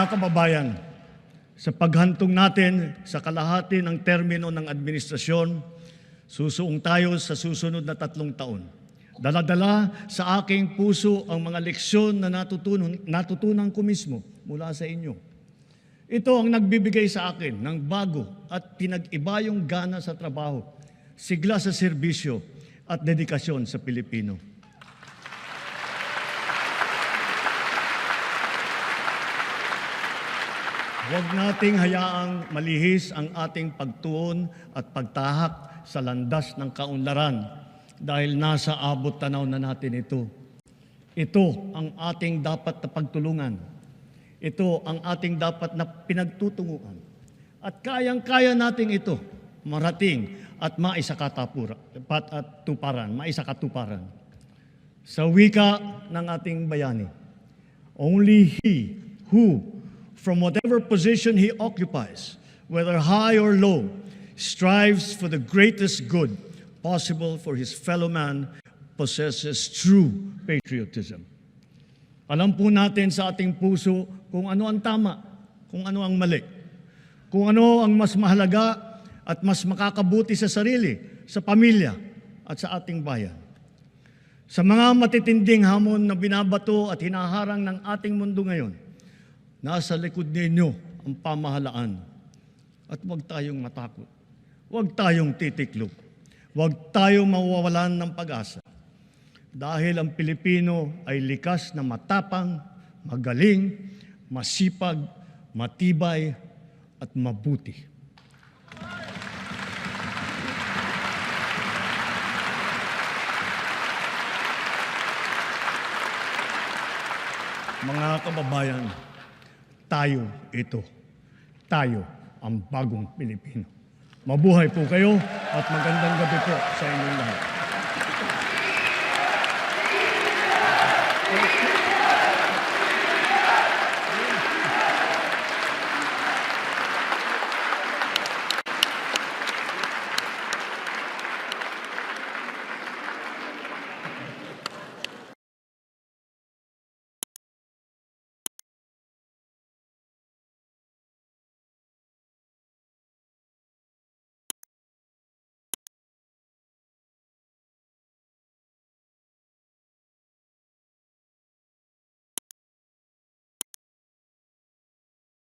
Mga kababayan, sa paghantong natin sa kalahati ng termino ng administrasyon, susuong tayo sa susunod na tatlong taon. Daladala sa aking puso ang mga leksyon na natutunan, natutunan ko mismo mula sa inyo. Ito ang nagbibigay sa akin ng bago at pinag-iba yung gana sa trabaho, sigla sa serbisyo at dedikasyon sa Pilipino. Huwag nating hayaang malihis ang ating pagtuon at pagtahak sa landas ng kaunlaran dahil nasa abot tanaw na natin ito. Ito ang ating dapat na pagtulungan. Ito ang ating dapat na pinagtutunguan. At kayang-kaya nating ito marating at maisakatapura pat at tuparan, maisakatuparan. Sa wika ng ating bayani, only he who, from whatever position he occupies, whether high or low, strives for the greatest good possible for his fellow man, possesses true patriotism. Alam po natin sa ating puso kung ano ang tama, kung ano ang mali, kung ano ang mas mahalaga at mas makakabuti sa sarili, sa pamilya at sa ating bayan. Sa mga matitinding hamon na binabato at hinaharang ng ating mundo ngayon, nasa likod ninyo ang pamahalaan. At huwag tayong matakot. Huwag tayong titiklop. Huwag tayong mawawalan ng pag-asa. Dahil ang Pilipino ay likas na matapang, magaling, masipag, matibay, at mabuti. Mga kababayan, tayo ito. Tayo ang bagong Pilipino. Mabuhay po kayo at magandang gabi po sa inyong lahat.